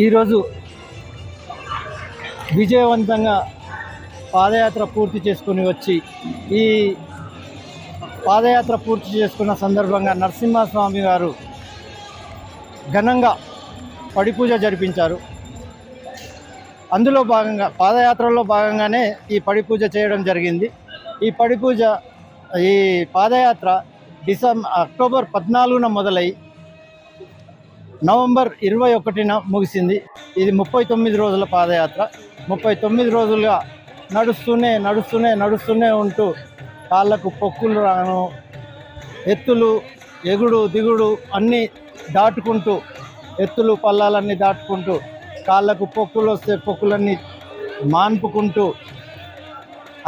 ఈరోజు విజయవంతంగా పాదయాత్ర పూర్తి చేసుకుని వచ్చి ఈ పాదయాత్ర పూర్తి చేసుకున్న సందర్భంగా నరసింహస్వామి గారు ఘనంగా పడిపూజ జరిపించారు. అందులో భాగంగా పాదయాత్రలో భాగంగానే ఈ పడి పూజ చేయడం జరిగింది. ఈ పడిపూజ ఈ పాదయాత్ర డిసెంబర్ అక్టోబర్ పద్నాలుగున మొదలై నవంబర్ ఇరవై ఒకటిన ముగిసింది. ఇది ముప్పై తొమ్మిది రోజుల పాదయాత్ర. ముప్పై తొమ్మిది రోజులుగా నడుస్తూనే నడుస్తూనే నడుస్తూనే ఉంటూ కాళ్ళకు పొక్కులు రాను ఎత్తులు ఎగుడు దిగుడు అన్నీ దాటుకుంటూ ఎత్తులు పల్లాలన్నీ దాటుకుంటూ కాళ్ళకు పొక్కులు వస్తే పొక్కులన్నీ మాన్పుకుంటూ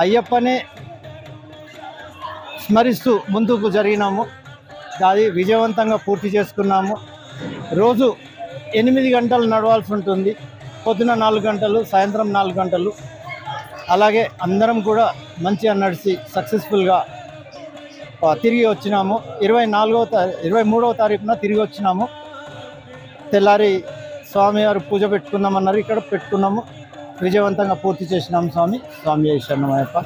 అయ్యప్పనే స్మరిస్తూ ముందుకు జరిగినాము. అది విజయవంతంగా పూర్తి చేసుకున్నాము. రోజు ఎనిమిది గంటలు నడవాల్సి ఉంటుంది. పొద్దున నాలుగు గంటలు సాయంత్రం నాలుగు గంటలు. అలాగే అందరం కూడా మంచిగా నడిచి సక్సెస్ఫుల్గా తిరిగి వచ్చినాము. ఇరవై నాలుగవ తారీ ఇరవై మూడవ తారీఖున తిరిగి వచ్చినాము. తెల్లారి స్వామివారు పూజ పెట్టుకుందామన్నారు. ఇక్కడ పెట్టుకున్నాము. విజయవంతంగా పూర్తి చేసినాము స్వామి. స్వామి శరణమయ్యప్ప.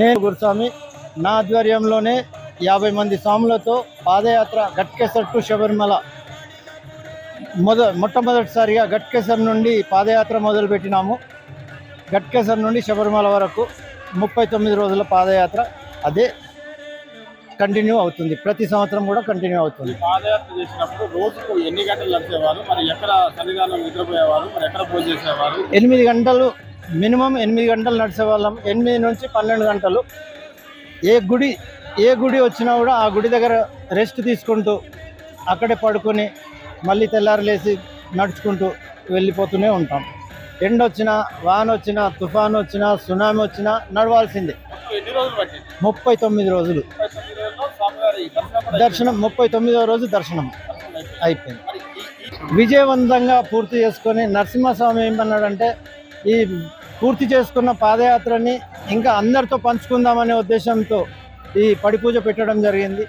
నేను గురుస్వామి నా ఆధ్వర్యంలోనే యాభై మంది స్వాములతో పాదయాత్ర గట్కేసట్టు శబరిమల మొద మొట్టమొదటిసారిగా గట్కేసర్ నుండి పాదయాత్ర మొదలుపెట్టినాము. గట్కేసర్ నుండి శబరిమల వరకు ముప్పై తొమ్మిది రోజుల పాదయాత్ర. అదే కంటిన్యూ అవుతుంది. ప్రతి సంవత్సరం కూడా కంటిన్యూ అవుతుంది. పాదయాత్ర చేసినప్పుడు రోజుకు ఎన్ని గంటలు నడిచేవారు మరి ఎక్కడ సన్నిధానం నిద్రపోయేవారు? మరి ఎక్కడ పూజ చేసేవారు? ఎనిమిది గంటలు మినిమం ఎనిమిది గంటలు నడిచేవాళ్ళం. ఎనిమిది నుంచి పన్నెండు గంటలు. ఏ గుడి ఏ గుడి వచ్చినా కూడా ఆ గుడి దగ్గర రెస్ట్ తీసుకుంటూ అక్కడే పడుకొని మళ్ళీ తెల్లారి లేచి నడుచుకుంటూ వెళ్ళిపోతూనే ఉంటాం. ఎండ వచ్చినా వాన వచ్చినా తుఫాన్ వచ్చినా సునామీ వచ్చినా నడవాల్సిందే ముప్పై తొమ్మిది రోజులు తొమ్మిది దర్శనం ముప్పై తొమ్మిదవ రోజు దర్శనం అయిపోయింది. విజయవంతంగా పూర్తి చేసుకొని నరసింహస్వామి ఏమన్నాడంటే ఈ పూర్తి చేసుకున్న పాదయాత్రని ఇంకా అందరితో పంచుకుందామనే ఉద్దేశంతో ఈ పడి పూజ పెట్టడం జరిగింది.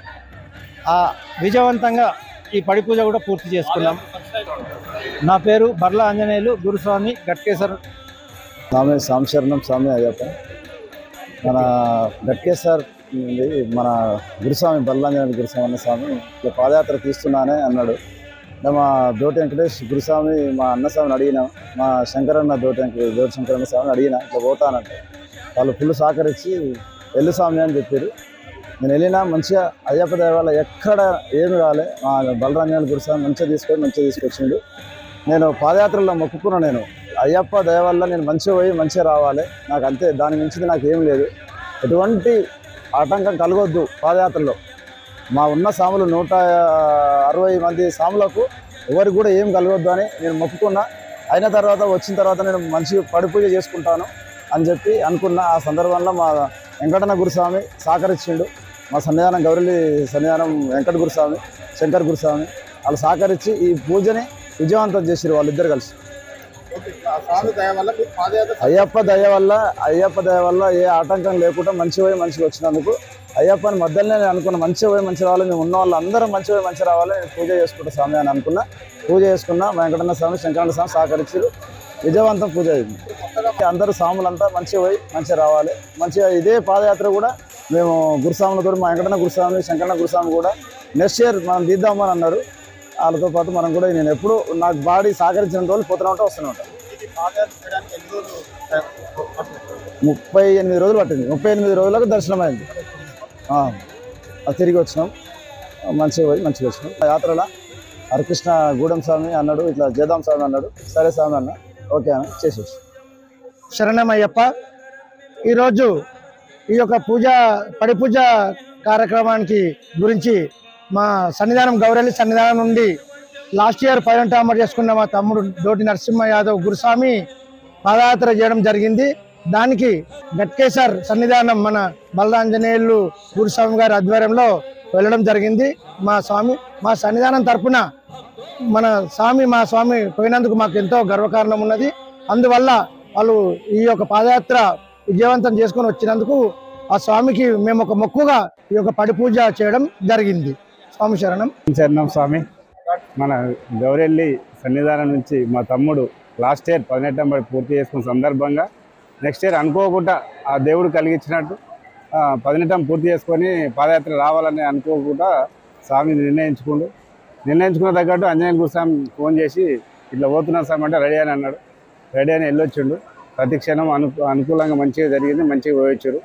ఆ విజయవంతంగా ఈ పడి పూజ కూడా పూర్తి చేసుకున్నాం. నా పేరు బర్ల ఆంజనేయులు గురుస్వామి గట్కేశ్వర్ స్వామి సాంశరణం స్వామి అయ్యప్ప. మన గట్కేశ్వర్ మన గురుస్వామి బల్లాంజనేయ గురుస్వామి స్వామి ఇట్లా పాదయాత్ర తీస్తున్నానే అన్నాడు. మా దోటి వెంకటేష్ గురుస్వామి మా అన్నస్వామిని అడిగినాం. మా శంకరన్న దోటి వెంకట దోటి శంకరన్న స్వామిని అడిగినా ఇట్లా పోతానంటే. వాళ్ళు ఫుల్ సహకరించి ఎల్లు స్వామి అని చెప్పారు. నేను వెళ్ళినా మంచిగా అయ్యప్ప దేవాలయం ఎక్కడ ఏమి రాలే. మా బలరాంజనేయ గురుస్వామి మంచిగా తీసుకొని మంచిగా తీసుకొచ్చిండు. నేను పాదయాత్రలో మొక్కుకున్నా నేను. అయ్యప్ప దయవల్ల నేను మంచిగా పోయి మంచిగా రావాలి. నాకు అంతే దాని మించింది నాకు ఏం లేదు. ఎటువంటి ఆటంకం కలగొద్దు పాదయాత్రలో. మా ఉన్న సాములు నూట అరవై మంది సాములకు ఎవరికి కూడా ఏం కలగొద్దు అని నేను మొక్కుకున్నా. అయిన తర్వాత వచ్చిన తర్వాత నేను మంచి పడిపూజ చేసుకుంటాను అని చెప్పి అనుకున్న ఆ సందర్భంలో మా వెంకటన్న గురుస్వామి సహకరించిండు. మా సన్నిధానం గౌరలి సన్నిధానం వెంకట గురుస్వామి శంకర్ గురుస్వామి వాళ్ళు సహకరించి ఈ పూజని విజయవంతం చేసిరు వాళ్ళిద్దరు కలిసి. అయ్యప్ప దయ వల్ల అయ్యప్ప దయ వల్ల ఏ ఆటంకం లేకుండా మంచి పోయి మంచిగా వచ్చినందుకు అయ్యప్పని మధ్యలోనే నేను అనుకున్న మంచి పోయి మంచి రావాలి మేము ఉన్న వాళ్ళు అందరం మంచి పోయి మంచి రావాలి నేను పూజ చేసుకుంటా స్వామి అని అనుకున్నా. పూజ చేసుకున్నా వెంకటన్న స్వామి శంకరన్న స్వామి సహకరించారు విజయవంతం పూజ అయింది. అందరూ స్వాములంతా మంచిగా పోయి మంచిగా రావాలి. మంచిగా ఇదే పాదయాత్ర కూడా మేము గురుస్వాములతో మా వెంకటన్న గురుస్వామి శంకరన్న గురుస్వామి కూడా నెక్స్ట్ ఇయర్ మనం దిద్దామని అన్నారు. వాళ్ళతో పాటు మనం కూడా నేను ఎప్పుడు నాకు బాడీ సహకరించిన రోజులు పోతున్నా ఉంటా వస్తూనే ఉంటాను ముప్పై ఎనిమిది రోజులు పట్టింది. ముప్పై ఎనిమిది రోజులకు దర్శనం అయింది తిరిగి వచ్చినాం. మంచిగా పోయి మంచిగా వచ్చినాం. ఆ యాత్రలో హరికృష్ణ గూడెం స్వామి అన్నాడు ఇట్లా జేదాం స్వామి అన్నాడు సరే స్వామి అన్న ఓకే అని చేసేసి. శరణమయ్యప్ప ఈరోజు ఈ యొక్క పూజ పడి పూజ కార్యక్రమానికి గురించి మా సన్నిధానం గౌరలి సన్నిధానం నుండి లాస్ట్ ఇయర్ పైన అమర్ చేసుకున్న మా తమ్ముడు డోటి నరసింహ యాదవ్ గురుస్వామి పాదయాత్ర చేయడం జరిగింది. దానికి గట్కేసర్ సన్నిధానం మన బలరాంజనేయులు గురుస్వామి గారి ఆధ్వర్యంలో వెళ్ళడం జరిగింది. మా స్వామి మా సన్నిధానం తరపున మన స్వామి మా స్వామి పోయినందుకు మాకు ఎంతో గర్వకారణం ఉన్నది. అందువల్ల వాళ్ళు ఈ యొక్క పాదయాత్ర విజయవంతం చేసుకొని వచ్చినందుకు ఆ స్వామికి మేము ఒక మొక్కుగా ఈ యొక్క పడి పూజ చేయడం జరిగింది. స్వామి శరణం. శరణం స్వామి? మన గౌరెల్లి సన్నిధానం నుంచి మా తమ్ముడు లాస్ట్ ఇయర్ పదినెట్టం బడి పూర్తి చేసుకున్న సందర్భంగా నెక్స్ట్ ఇయర్ అనుకోకుండా ఆ దేవుడు కలిగించినట్టు ఆ, పదినెట్టం పూర్తి చేసుకొని పాదయాత్ర రావాలని అనుకోకుండా స్వామి నిర్ణయించుకుండు. నిర్ణయించుకున్న తగ్గట్టు అంజనేయ గురుస్వామి ఫోన్ చేసి ఇట్లా పోతున్నాం స్వామి అంటే రెడీ అని అన్నాడు. రెడీ అని వెళ్ళొచ్చిండు. ప్రతి క్షణం అను అనుకూలంగా మంచిగా జరిగింది మంచిగా పోయొచ్చారు.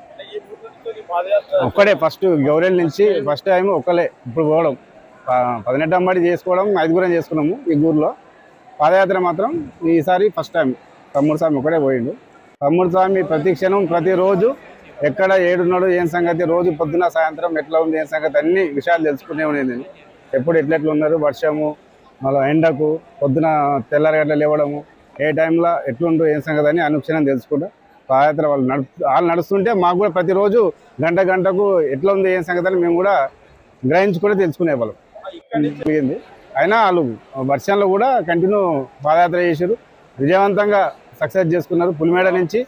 ఒక్కడే ఫస్ట్ గౌరెల్ నుంచి ఫస్ట్ టైం ఒక్కలే ఇప్పుడు పోవడం. పదినెట్టు పదినెట్టం చేసుకోవడం ఐదుగురం చేసుకున్నాము ఈ ఊర్లో. పాదయాత్ర మాత్రం ఈసారి ఫస్ట్ టైం. తమ్ముడు స్వామి ఒకడే పోయిండు. తమ్ముడు స్వామి ప్రతి క్షణం ప్రతిరోజు ఎక్కడ ఏడున్నాడు ఏం సంగతి రోజు పొద్దున సాయంత్రం ఎట్లా ఉంది ఏం సంగతి అన్ని విషయాలు తెలుసుకునే ఉండేది నేను. ఎప్పుడు ఎట్లెట్లు ఉన్నారు వర్షము మళ్ళీ ఎండకు పొద్దున తెల్లారగట్ల లేవడము ఏ టైంలో ఎట్లుండు ఏం సంగతి అని అనుక్షణం తెలుసుకుంటా పాదయాత్ర వాళ్ళు నడు వాళ్ళు నడుస్తుంటే మాకు కూడా ప్రతిరోజు గంట గంటకు ఎట్లా ఉంది ఏం సంగతి అని మేము కూడా గ్రహించుకుని తెలుసుకునేవాళ్ళం. జరిగింది. అయినా వాళ్ళు వర్షంలో కూడా కంటిన్యూ పాదయాత్ర చేశారు విజయవంతంగా సక్సెస్ చేసుకున్నారు. పులిమేడ నుంచి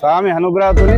స్వామి అనుగ్రహతోని